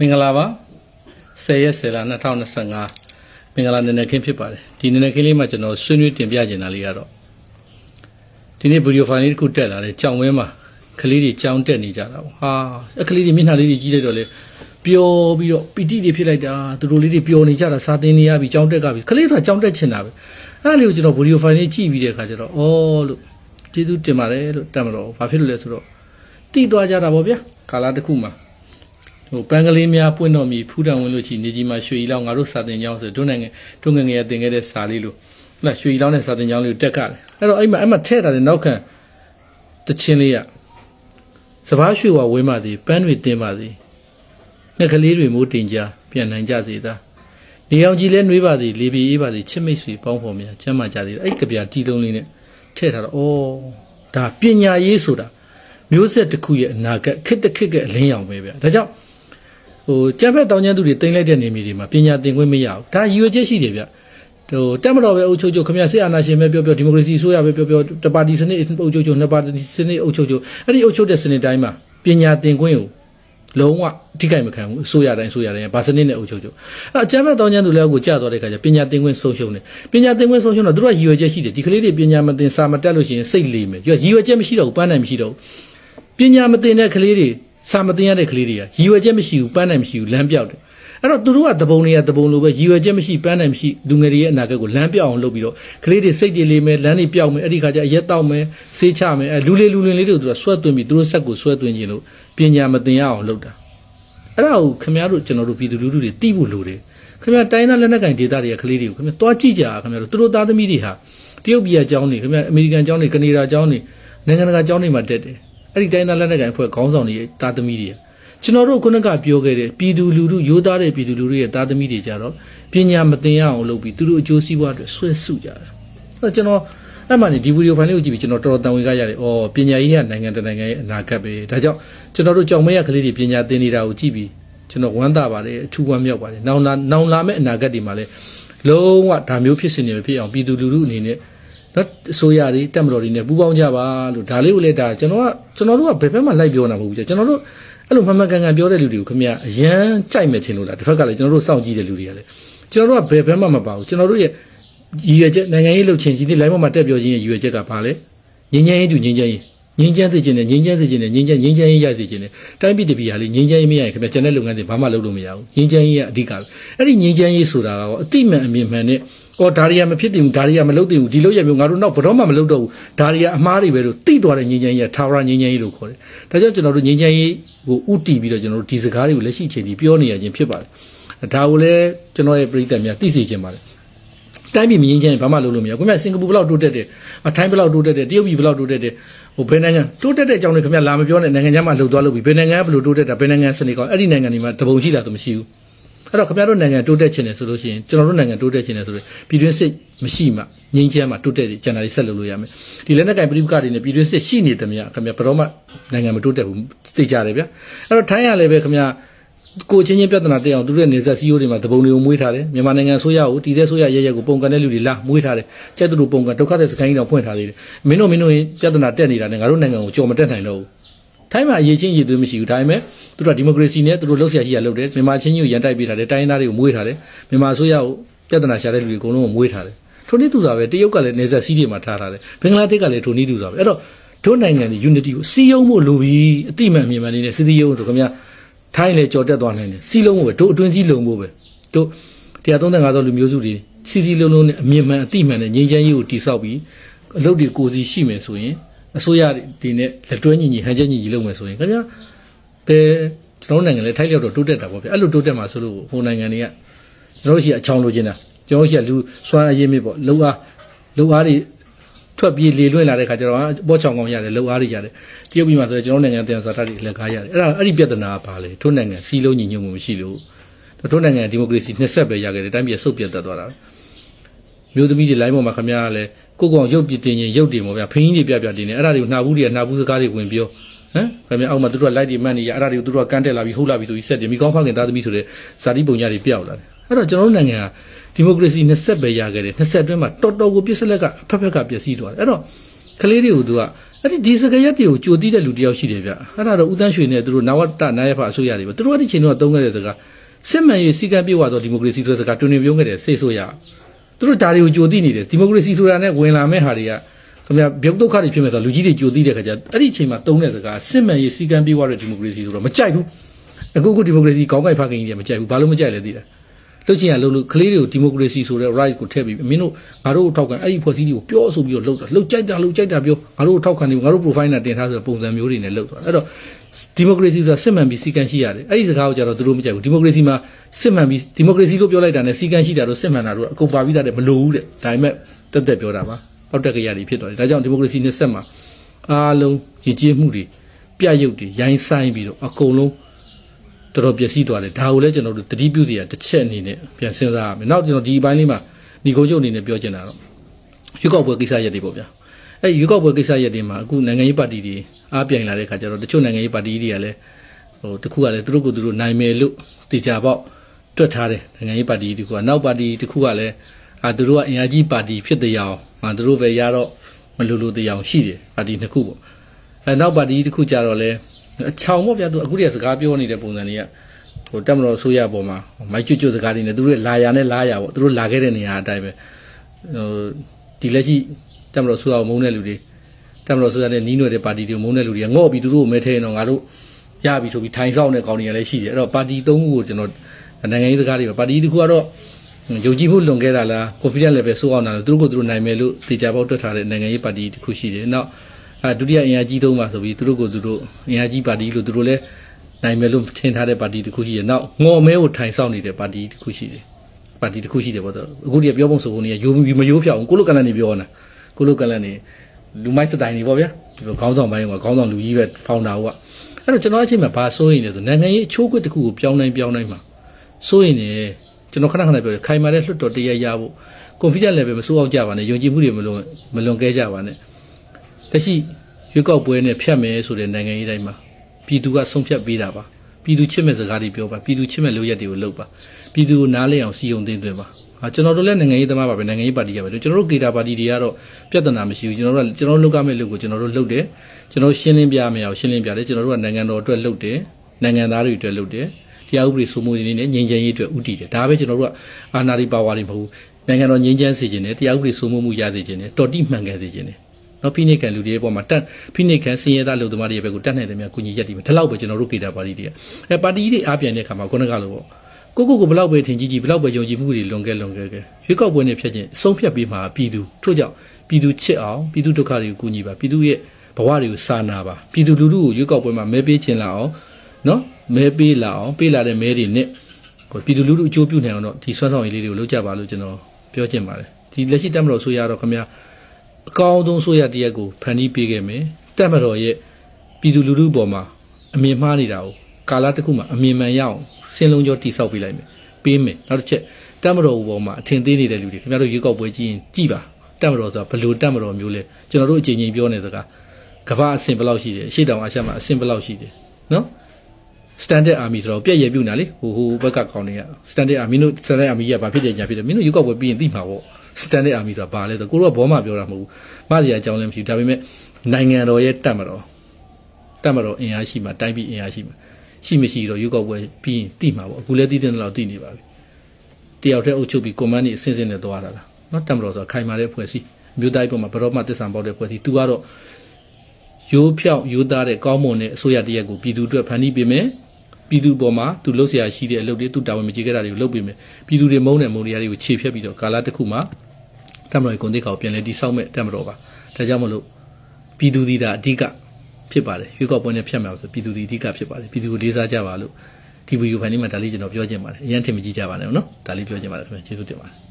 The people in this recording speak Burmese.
မင်္ဂလာပါ10ရက်10လ2025မင်္ဂလာနည်းနည်းခင်းဖြစ်ပါတယ်ဒီနည်းနည်းခင်းလေးမှာကျွန်တော်ဆွေးနွေးတင်ပြချင်တာလေးကတော့ဒီနေ့ဗီဒီယိုဖိုင်လေးတစ်ခုတက်လာတယ်ကြောင်ဝဲမှာကလေးတွေကြောင်တက်နေကြတာပေါ့ဟာအဲ့ကလေးတွေမျက်နှာလေးတွေကြီးလိုက်တော့လေပျော်ပြီးတော့ပီတိတွေဖြစ်လိုက်တာသူတို့လေးတွေပျော်နေကြတာစာသင်နေရပြီကြောင်တက်ကပြီကလေးဆိုတာကြောင်တက်ချင်တာပဲအဲ့ဒါလေးကိုကျွန်တော်ဗီဒီယိုဖိုင်လေးကြည့်ပြီးတဲ့အခါကျတော့ဩလို့ကျေးဇူးတင်ပါတယ်လို့တတ်မလို့ဘာဖြစ်လို့လဲဆိုတော့တိသွားကြတာပေါ့ဗျာကာလာတစ်ခုမှာ ဟိုပန်းကလေးများပွင့်တော်မီဖူးတံဝင်လို့ချီနေကြီးမှာရွှေဤလောက်ငါတို့စာတင်ကြောင်းဆိုတို့နိုင်ငံတို့ငယ်ငယ်တင်ခဲ့တဲ့စာလေးလို့ဟုတ်လားရွှေဤလောက်နဲ့စာတင်ကြောင်းလေးကိုတက်ကြတယ်အဲ့တော့အဲ့မှာအဲ့မှာထဲ့တာလေနောက်ခံတချင်းလေးကစပားရွှေဝဝင်းပါသည်ပန်းတွေတင်ပါသည်ငှက်ကလေးတွေမိုးတင်ကြပြန်နိုင်ကြစေသာနေအောင်ကြီးလဲနှွေးပါသည်လေပြေအေးပါသည်ချစ်မိတ်ဆွေပေါင်းဖော်များချမ်းသာကြသည်အဲ့ကပြတီလုံးလေးနဲ့ထဲ့ထားတော့ဩဒါပညာရေးဆိုတာမျိုးဆက်တစ်ခုရဲ့အနာဂတ်ခစ်တခစ်ကအလင်းရောင်ပဲဗျဒါကြောင့် ဟိုကျန်းဖက်တောင်းကျန်းသူတွေတင်လိုက်တဲ့နေမီတွေမှာပညာသင်ခွင့်မရဘူးဒါရည်ရွယ်ချက်ရှိတယ်ဗျဟိုတက်မတော်ပဲအုပ်ချုပ်ချုပ်ခမရစစ်အာဏာရှင်ပဲပြောပြောဒီမိုကရေစီဆိုရပဲပြောပြောတပါတီစနစ်အုပ်ချုပ်ချုပ်နှစ်ပါတီစနစ်အုပ်ချုပ်ချုပ်အဲ့ဒီအုပ်ချုပ်တဲ့စနစ်တိုင်းမှာပညာသင်ခွင့်ကိုလုံးဝထိခိုက်မခံဘူးအစိုးရတိုင်းအစိုးရတိုင်းဗာစနစ်နဲ့အုပ်ချုပ်ချုပ်အဲ့အကျန်းဖက်တောင်းကျန်းသူလည်းကိုကြာသွားတဲ့ခါကျပညာသင်ခွင့်ဆုံးရှုံးတယ်ပညာသင်ခွင့်ဆုံးရှုံးတော့သူတို့ကရည်ရွယ်ချက်ရှိတယ်ဒီကလေးတွေပညာမသင်စာမတက်လို့ရှိရင်စိတ်လေမယ်ရည်ရွယ်ချက်မရှိတော့ဘူးပန်းနိုင်မရှိတော့ဘူးပညာမသင်တဲ့ကလေးတွေ စာမသင်ရတဲ့ကလေးတွေကရည်ရွယ်ချက်မရှိဘူးပန်းနိုင်မရှိဘူးလမ်းပြောက်တယ်အဲ့တော့သူတို့ကတပုံတွေကတပုံလိုပဲရည်ရွယ်ချက်မရှိပန်းနိုင်မရှိလူငယ်တွေရဲ့အနာဂတ်ကိုလမ်းပြောက်အောင်လုပ်ပြီးတော့ကလေးတွေစိတ်တွေလေးမယ်လမ်းတွေပြောက်မယ်အဲ့ဒီခါကျအရက်တောက်မယ်ဆေးချမယ်အဲလူလေးလူလင်လေးတွေကိုသူကဆွဲသွင်းပြီးသူတို့ဆက်ကိုဆွဲသွင်းခြင်းလို့ပညာမသင်ရအောင်လုပ်တာအဲ့ဒါကိုခင်ဗျားတို့ကျွန်တော်တို့ပြည်သူလူထုတွေသိဖို့လိုတယ်ခင်ဗျားတိုင်းသားလက်နက်ကင်ဒေသတွေကကလေးတွေကိုခင်ဗျားတွားကြည့်ကြခင်ဗျားတို့သူတို့သားသမီးတွေဟာတရုတ်ပြည်အကြောင်းတွေခင်ဗျားအမေရိကန်အကြောင်းတွေကနေဒါအကြောင်းတွေနိုင်ငံတကာအကြောင်းတွေမှာတက်တယ် အဲ့ဒီတိုင်းသားလက်နက်ကင်အဖွဲ့ခေါင်းဆောင်တွေရဲ့သားသမီးတွေကျွန်တော်တို့ခုနကပြောခဲ့တဲ့ပြည်သူလူထုရိုးသားတဲ့ပြည်သူလူထုရဲ့သားသမီးတွေကြတော့ပညာမသင်ရအောင်လုပ်ပြီးသူတို့အကျိုးစီးပွားတွေဆွဲဆုကြတာ။အဲကျွန်တော်အဲ့မှနေဒီဗီဒီယိုဖိုင်လေးကိုကြည့်ပြီးကျွန်တော်တော်တော်တန်ဝင်ကြရတယ်။အော်ပညာရေးကနိုင်ငံတကာနိုင်ငံရဲ့အနာဂတ်ပဲ။ဒါကြောင့်ကျွန်တော်တို့ကြောင်မရကလေးတွေပညာသင်နေတာကိုကြည့်ပြီးကျွန်တော်ဝမ်းသာပါတယ်အထူးဝမ်းမြောက်ပါတယ်။နောင်လာနောင်လာမယ့်အနာဂတ်တွေမှာလည်းလုံးဝဒါမျိုးဖြစ်စဉ်တွေမဖြစ်အောင်ပြည်သူလူထုအနေနဲ့ နော်အစိုးရတွေတက်မတော်တွေနဲ့ပူးပေါင်းကြပါလို့ဒါလေးကိုလည်းဒါကျွန်တော်ကကျွန်တော်တို့ကဘယ်ဘက်မှလိုက်ပြောနေတာမဟုတ်ဘူးကြာကျွန်တော်တို့အဲ့လိုမှန်မှန်ကန်ကန်ပြောတဲ့လူတွေကိုခင်ဗျအရန်ကြိုက်မယ်ထင်လို့လားတစ်ဖက်ကလည်းကျွန်တော်တို့စောင့်ကြည့်တဲ့လူတွေကလည်းကျွန်တော်တို့ကဘယ်ဘက်မှမပါဘူးကျွန်တော်တို့ရဲ့ရည်ရွယ်ချက်နိုင်ငံရေးလှုပ်ချင်ကြီးဒီလိုင်းပေါ်မှာတက်ပြောခြင်းရဲ့ရည်ရွယ်ချက်ကဘာလဲငင်းချမ်းရေးတူငင်းချမ်းရေး ငင်းချမ်းစေခြင်းနဲ့ငင်းချမ်းစေခြင်းနဲ့ငင်းချမ်းငင်းချမ်းရေးရစေခြင်းနဲ့တိုင်းပြည်တပြည်ဟာလေငင်းချမ်းရေးမရရင်ခင်ဗျကျွန်တဲ့လုပ်ငန်းတွေဘာမှလုပ်လို့မရဘူးငင်းချမ်းရေးကအဓိကပဲအဲ့ဒီငင်းချမ်းရေးဆိုတာကတော့အတိမန်အမြင်မှန်နဲ့အော်ဒါရီယာမဖြစ်တင်ဘူးဒါရီယာမလုပ်တင်ဘူးဒီလိုရမျိုးငါတို့နောက်ဘယ်တော့မှမလုပ်တော့ဘူးဒါရီယာအမားတွေပဲလို့တိသွားတဲ့ငင်းချမ်းရေးကထာဝရငင်းချမ်းရေးလို့ခေါ်တယ်ဒါကြောင့်ကျွန်တော်တို့ငင်းချမ်းရေးကိုဥတီပြီးတော့ကျွန်တော်တို့ဒီစကားတွေကိုလက်ရှိအချိန်ထိပြောနေရခြင်းဖြစ်ပါတယ်ဒါကိုလည်းကျွန်တော်ရဲ့ပြည်သက်များသိစေချင်ပါတယ် တိုင်းပြည်မငင်းချမ်းရင်ဘာမှလုပ်လို့မရဘူးခင်ဗျစင်ကာပူဘယ်လောက်တိုးတက်တယ်အထိုင်းဘယ်လောက်တိုးတက်တယ်တရုတ်ပြည်ဘယ်လောက်တိုးတက်တယ်ဟိုဘယ်နိုင်ငံတိုးတက်တဲ့အကြောင်းတွေခင်ဗျလာမပြောနဲ့နိုင်ငံခြားမှာလှုပ်သွားလို့ပြီဘယ်နိုင်ငံကဘယ်လိုတိုးတက်တာဘယ်နိုင်ငံစနေကောအဲ့ဒီနိုင်ငံတွေမှာတပုံရှိတာတော့မရှိဘူးအဲ့တော့ခင်ဗျားတို့နိုင်ငံတိုးတက်ချင်တယ်ဆိုလို့ရှိရင်ကျွန်တော်တို့နိုင်ငံတိုးတက်ချင်တယ်ဆိုတော့ပြည်တွင်းစစ်မရှိမှငြိမ်းချမ်းမှတိုးတက်တယ်ကျန်တာတွေဆက်လုပ်လို့ရမယ်ဒီလက်နက်ကင်ပြည်ပကတွေနဲ့ပြည်တွင်းစစ်ရှိနေတယ်မြခင်ဗျာဘယ်တော့မှနိုင်ငံမတိုးတက်ဘူးသိကြတယ်ဗျအဲ့တော့ထိုင်းရလည်းပဲခင်ဗျာ ကိုချင်းချင်းပြဿနာတက်အောင်သူတို့ရဲ့နေဆက်စီယိုတွေမှာတပုံတွေကိုမွေးထားတယ်မြန်မာနိုင်ငံဆိုရကိုတည်တဲ့ဆိုရရရက်ကိုပုံကန်တဲ့လူတွေလာမွေးထားတယ်ကျက်သူတို့ပုံကန်ဒုက္ခတဲ့စကိုင်းကြီးတော့ဖွင့်ထားသေးတယ်မင်းတို့မင်းတို့ပြဿနာတက်နေတာနဲ့ငါတို့နိုင်ငံကိုကြော်မတက်နိုင်တော့ဘူးထိုင်းမှာအရေးချင်းရည်သွေးမရှိဘူးဒါပေမဲ့သူတို့ကဒီမိုကရေစီနဲ့သူတို့လှုပ်ရှားရှိရလှုပ်တယ်မြန်မာချင်းကြီးကိုရန်တိုက်ပေးထားတယ်တိုင်းရင်းသားတွေကိုမွေးထားတယ်မြန်မာအစိုးရကိုပြဿနာရှာတဲ့လူတွေအကုန်လုံးကိုမွေးထားတယ်ထိုနည်းသူစွာပဲတရုတ်ကလည်းနေဆက်စီးတွေမှာထားထားတယ်ဘင်္ဂလားဒေ့ရှ်ကလည်းထိုနည်းသူစွာပဲအဲ့တော့တို့နိုင်ငံတွေ unity ကိုစီယုံဖို့လိုပြီးအတိမန်မြန်မာနေနဲ့စီစီယုံဆိုခင်ဗျာ ထိုင်းလည်းကြော်တက်သွားနိုင်တယ်စီလုံးဖို့ပဲတို့အတွင်းကြီးလုံဖို့ပဲတို့135သောလူမျိုးစုတွေစီစီလုံးလုံးနဲ့အမြင့်မှန်အတိမှန်နဲ့ငြိမ်းချမ်းရေးကိုတိဆောက်ပြီးအလုပ်တွေကိုစီရှိမယ်ဆိုရင်အစိုးရဒီနဲ့လက်တွဲညီညီဟန်ချက်ညီညီလုပ်မယ်ဆိုရင်ခင်ဗျာဘယ်ကျွန်တော်တို့နိုင်ငံလည်းထိုက်လျောက်တော့တိုးတက်တာပေါ့ဗျအဲ့လိုတိုးတက်မှာဆိုလို့ဟိုနိုင်ငံတွေကကျွန်တော်တို့ရှိအချောင်းလိုချင်တာကျွန်တော်တို့ရှိလူစွမ်းအရေးမြစ်ပေါ့လုံအားလုံအားတွေ ထွက်ပြေးလေလွင့်လာတဲ့ခါကျတော့ဘောချောင်းကောင်းရတယ်လုံအားတွေရတယ်တရုတ်ပြည်မှာဆိုတော့ကျွန်တော်တို့နိုင်ငံတရားစာထတွေလက်ကားရတယ်အဲ့ဒါအဲ့ဒီပြဿနာကဘာလဲထို့နိုင်ငံစီလုံးညီညွတ်မှုမရှိလို့ထို့နိုင်ငံဒီမိုကရေစီနှစ်ဆက်ပဲရခဲ့တယ်တိုင်းပြည်ဆုတ်ပြတ်တတ်သွားတာပဲမျိုးသမီးတွေလိုင်းပေါ်မှာခမရလဲကိုကောင်ရုပ်ပြတင်ရင်ရုပ်တင်ပေါ့ဗျာဖင်းကြီးတွေပြပြတင်နေအဲ့ဒါတွေကိုနှာဘူးတွေကနှာဘူးစကားတွေဝင်ပြောဟမ်ခမရအောက်မှာသူတို့ကလိုက်တွေမှတ်နေရအဲ့ဒါတွေကိုသူတို့ကကန်းတက်လာပြီးဟုတ်လာပြီးဆိုပြီးဆက်တယ်မိကောင်းဖခင်သားသမီးဆိုတဲ့ဇာတိပုံညာတွေပြောက်လာတယ်အဲ့တော့ကျွန်တော်တို့နိုင်ငံက ဒီမိုကရေစီနှစ်ဆက်ပဲရခဲ့တယ်နှစ်ဆက်အတွင်းမှာတော်တော်ကိုပြစ်စလက်ကအဖက်ဖက်ကပျက်စီးသွားတယ်အဲ့တော့ကလေးတွေကိုသူကအဲ့ဒီဒီစကရက်တွေကိုကြိုတိတဲ့လူတယောက်ရှိတယ်ဗျအဲ့ဒါတော့ဦးတန်းရွှေနဲ့သူတို့နဝတနာယဖအစိုးရတွေပဲသူတို့အဲ့ဒီချိန်တော့သုံးခဲ့တဲ့စကားစစ်မှန်ရေးစီကံပြေဝသောဒီမိုကရေစီဆိုတဲ့စကားတွင်တွင်ပြောခဲ့တယ်စိတ်ဆိုးရသူတို့ဒါတွေကိုကြိုတိနေတယ်ဒီမိုကရေစီဆိုတာနဲ့ဝင်လာမဲ့ဟာတွေကခင်ဗျာပြုတ်ဒုက္ခတွေဖြစ်မဲ့ဆိုလူကြီးတွေကြိုတိတဲ့ခါကျအဲ့ဒီချိန်မှာသုံးတဲ့စကားစစ်မှန်ရေးစီကံပြေဝတဲ့ဒီမိုကရေစီဆိုတော့မကြိုက်ဘူးအခုခုဒီမိုကရေစီကောင်းကိုက်ဖခင်ကြီးတွေမကြိုက်ဘူးဘာလို့မကြိုက်လဲသိလား လှုပ်ချင်ရလှုပ်လို့ကလေးတွေကိုဒီမိုကရေစီဆိုတဲ့ right ကိုထည့်ပြီးမင်းတို့ငါတို့ထောက်ခံအဲ့ဒီဖွဲ့စည်းတွေကိုပြောဆိုပြီးတော့လှုပ်တာလှုပ်ကြိုက်တာလှုပ်ကြိုက်တာပြောငါတို့ထောက်ခံနေငါတို့ profile နဲ့တင်ထားဆိုတဲ့ပုံစံမျိုးတွေနဲ့လှုပ်သွားအဲ့တော့ဒီမိုကရေစီဆိုတာစစ်မှန်ပြီးစီကံရှိရတယ်အဲ့ဒီစကားကိုကြတော့သူတို့မကြိုက်ဘူးဒီမိုကရေစီမှာစစ်မှန်ပြီးဒီမိုကရေစီလို့ပြောလိုက်တာနဲ့စီကံရှိတာတော့စစ်မှန်တာတော့အကုန်ပါပြီးသားတဲ့မလိုဘူးတဲ့ဒါပေမဲ့တက်တက်ပြောတာပါပောက်တက်ကရတွေဖြစ်သွားတယ်ဒါကြောင့်ဒီမိုကရေစီနဲ့ဆက်မှာအားလုံးရည်ကြည်မှုတွေပြရုပ်တွေရိုင်းဆိုင်ပြီးတော့အကုန်လုံး တော်တော်ပျက်စီးသွားတယ်ဒါကိုလည်းကျွန်တော်တို့တတိပြုစီရတစ်ချက်အနေနဲ့ပြန်စဉ်းစားရမယ်နောက်ကျွန်တော်ဒီအပိုင်းလေးမှာညီကုန်းချုပ်အနေနဲ့ပြောချင်တာတော့ရွေးကောက်ပွဲကိစ္စရက်တွေပေါ့ဗျာအဲရွေးကောက်ပွဲကိစ္စရက်တွေမှာအခုနိုင်ငံရေးပါတီတွေအားပြိုင်လာတဲ့ခါကျတော့တချို့နိုင်ငံရေးပါတီတွေကလည်းဟိုတခုကလည်းသူတို့ကိုသူတို့နိုင်မယ်လို့တေချာပေါက်တွက်ထားတယ်နိုင်ငံရေးပါတီတခုကနောက်ပါတီတခုကလည်းအာသူတို့ကအင်အားကြီးပါတီဖြစ်တဲ့အောင်အာသူတို့ပဲရတော့မလူလူတဲ့အောင်ရှိတယ်ပါတီနှစ်ခုပေါ့အဲနောက်ပါတီတစ်ခုကြတော့လဲ အချောင်ပေါ့ဗျာသူအခုတည်းကစကားပြောနေတဲ့ပုံစံတွေကဟိုတက်မတော်ဆိုရပေါ်မှာမိုက်ကျွတ်ကျွတ်စကားတွေနဲ့သူတို့လာရနဲ့လာရပေါ့သူတို့လာခဲ့တဲ့နေရာအတိုင်းပဲဟိုဒီလက်ရှိတက်မတော်ဆိုရအောင်မုန်းတဲ့လူတွေတက်မတော်ဆိုရတဲ့နီးနွယ်တဲ့ပါတီတွေကိုမုန်းတဲ့လူတွေကငေါ့ပြီးသူတို့ကိုမဲထဲရင်တော့ငါတို့ရပြီဆိုပြီးထိုင်ဆောင်တဲ့ကောင်တွေကလည်းရှိတယ်အဲ့တော့ပါတီသုံးခုကိုကျွန်တော်နိုင်ငံရေးစကားတွေပဲပါတီတစ်ခုကတော့ယုံကြည်မှုလွန်ခဲ့တာလား confidence level စိုးအောင်တာလားသူတို့ကိုသူတို့နိုင်မယ်လို့တေချာပေါက်တွက်ထားတဲ့နိုင်ငံရေးပါတီတစ်ခုရှိတယ်နောက် အဲဒုတိယအင်အားကြီးသုံးပါဆိုပြီးသူတို့ကိုသူတို့အင်အားကြီးပါတီလို့သူတို့လည်းနိုင်မယ်လို့ထင်ထားတဲ့ပါတီတစ်ခုရှိတယ်။နောက်ငေါ်မဲကိုထိုင်ဆောင်နေတဲ့ပါတီတစ်ခုရှိတယ်။ပါတီတစ်ခုရှိတယ်ပေါ့တော့အခုတည်းကပြောပုံဆိုပုံတွေကယိုမယိုးဖြောင်းကိုလိုကလန်နေပြောနေတာကိုလိုကလန်နေလူမိုက်စတိုင်နေပေါ့ဗျာဒီခေါင်းဆောင်ပိုင်းကခေါင်းဆောင်လူကြီးပဲဖောင်တာကအဲ့တော့ကျွန်တော်အချိန်မှာဘာစိုးရင်လဲဆိုနိုင်ငံရေးအချိုးကွက်တစ်ခုကိုပြောင်းနိုင်ပြောင်းနိုင်မှာစိုးရင်နေကျွန်တော်ခဏခဏပြောတယ်ခိုင်မာတဲ့လွှတ်တော်တရရဖို့ confidence level မစိုးအောင်ကြပါနဲ့ယုံကြည်မှုတွေမလွန်မလွန်ကဲကြပါနဲ့ လက်ရှိရွေးကောက်ပွဲနဲ့ဖြတ်မယ်ဆိုတဲ့နိုင်ငံရေးတိုင်းမှာပြည်သူကဆုံးဖြတ်ပေးတာပါပြည်သူချစ်မဲ့စကားတွေပြောပါပြည်သူချစ်မဲ့လုပ်ရက်တွေကိုလုပ်ပါပြည်သူကိုနားလဲအောင်စီယုံသိမ့်သွင်းပါအာကျွန်တော်တို့လည်းနိုင်ငံရေးသမားပါပဲနိုင်ငံရေးပါတီရပါပဲကျွန်တော်တို့ကေတာပါတီတွေကတော့ပြဿနာမရှိဘူးကျွန်တော်တို့ကကျွန်တော်တို့လုပ်ရမယ့်လုပ်ကိုကျွန်တော်တို့လုပ်တယ်ကျွန်တော်ရှင်းလင်းပြမယ်အောင်ရှင်းလင်းပြတယ်ကျွန်တော်တို့ကနိုင်ငံတော်အတွက်လုပ်တယ်နိုင်ငံသားတွေအတွက်လုပ်တယ်တရားဥပဒေစိုးမိုးရေးနဲ့ငြိမ်းချမ်းရေးအတွက်ဥတည်တယ်ဒါပဲကျွန်တော်တို့ကအာဏာတွေပါဝါတွေမဟုတ်ဘူးနိုင်ငံတော်ငြိမ်းချမ်းစေခြင်းနဲ့တရားဥပဒေစိုးမိုးမှုရစေခြင်းနဲ့တော်တိမှန်ကန်စေခြင်းနဲ့ နော်ဖိနိတ်ခံလူတွေရဲ့ပေါ်မှာတက်ဖိနိတ်ခံစင်ရသားလူသမားတွေရဲ့ဘက်ကိုတက်နိုင်တယ်များကုညီရက်ဒီမှာဒီလောက်ပဲကျွန်တော်တို့ကေတာပါတီတွေကအဲပါတီတွေအားပြန်တဲ့အခါမှာခုနကလိုပေါ့ကိုကိုကိုဘလောက်ပဲထင်ကြီးကြီးဘလောက်ပဲယုံကြည်မှုတွေလွန်ခဲ့လွန်ခဲ့ခဲ့ရွေးကောက်ပွဲနဲ့ဖြတ်ချင်းအဆုံးဖြတ်ပေးမှာပြည်သူထို့ကြောင့်ပြည်သူချစ်အောင်ပြည်သူဒုက္ခတွေကိုကုညီပါပြည်သူရဲ့ဘဝတွေကိုစာနာပါပြည်သူလူထုကိုရွေးကောက်ပွဲမှာမဲပေးခြင်းလာအောင်နော်မဲပေးလာအောင်ပေးလာတဲ့မဲတွေနဲ့ကိုပြည်သူလူထုအကျိုးပြုနိုင်အောင်တော့ဒီဆွမ်းဆောင်ရည်လေးတွေကိုလုပ်ကြပါလို့ကျွန်တော်ပြောချင်ပါတယ်ဒီလက်ရှိတက်မတော်ဆိုရတော့ခင်ဗျာ အကောင်းဆုံးဆိုရတရက်ကိုဖန်တီးပေးခဲ့မယ်တက်မတော်ရဲ့ပြည်သူလူထုပေါ်မှာအမြင်မှားနေတာကိုကာလတစ်ခုမှာအမြင်မှန်ရအောင်စင်လုံးကျော်တိဆောက်ပေးလိုက်မယ်ပေးမယ်နောက်တစ်ချက်တက်မတော်ပေါ်မှာအထင်သေးနေတဲ့လူတွေခင်ဗျားတို့ရွေးကောက်ပွဲကြည့်ရင်ကြည်ပါတက်မတော်ဆိုတာဘယ်လိုတက်မတော်မျိုးလဲကျွန်တော်တို့အချိန်ချင်းပြောနေစကားကမ္ဘာအဆင့်ဘယ်လောက်ရှိတယ်အရှိတောင်အရှက်မှာအဆင့်ဘယ်လောက်ရှိတယ်နော် standard army ဆိုတော့ပြည့်ရပြုတ်နာလေဟိုဟိုဘက်ကကောင်းနေရ standard army တို့ standard army ကဘာဖြစ်တယ်ညာဖြစ်တယ်မင်းတို့ရွေးကောက်ပွဲပြီးရင်သိမှာပေါ့ standard army ဆိုတာဘာလဲဆိုတော့ကိုတို့ကဘောမှပြောတာမဟုတ်ဘူးမစရာအကြောင်းလည်းမရှိဘူးဒါပေမဲ့နိုင်ငံတော်ရဲ့တတ်မတော်တတ်မတော်အင်အားရှိမှတိုင်းပြည်အင်အားရှိမှရှိမရှိတော့ရုပ်ောက်ပွဲပြီးရင်တိမှာပေါ့အခုလည်းတိတဲ့လောက်တိနေပါပြီတယောက်တည်းအုပ်ချုပ်ပြီး command နေအစင်းစင်းနဲ့သွားတာလားနော်တတ်မတော်ဆိုတာခိုင်မာတဲ့ဖွဲ့စည်းမြို့တိုင်းပေါ်မှာဘရော့မှတစ္ဆန်ပေါက်တဲ့ဖွဲ့စည်း तू ကတော့ရိုးဖြောက်ရိုးသားတဲ့ကောင်းမွန်တဲ့အစိုးရတရက်ကိုပြည်သူအတွက်ဖန်တီးပေးမယ်ပြည်သူပေါ်မှာသူလှုပ်ရှားရှိတဲ့အလုပ်တွေသူတာဝန်မကျေခဲ့တာတွေကိုလုပ်ပေးမယ်ပြည်သူတွေမုန်းတဲ့မုန်းတရားတွေကိုခြေဖြတ်ပြီးတော့ကာလတစ်ခုမှာ တမတော်ရဲ့ဂုဏ်သိက္ခာကိုပြန်လဲတိဆောက်မဲ့တမတော်ပါဒါကြောင့်မလို့ပြည်သူသည်ဒါအဓိကဖြစ်ပါတယ်ရွေးကောက်ပွဲနဲ့ဖြတ်မှာဆိုပြည်သူသည်အဓိကဖြစ်ပါတယ်ပြည်သူကိုလေးစားကြပါလို့ဒီဗီဒီယိုဖိုင်လေးမှာဒါလေးကျွန်တော်ပြောချင်ပါတယ်အရင်ထင်မကြည့်ကြပါနဲ့နော်ဒါလေးပြောချင်ပါတယ်ခင်ဗျကျေးဇူးတင်ပါတယ်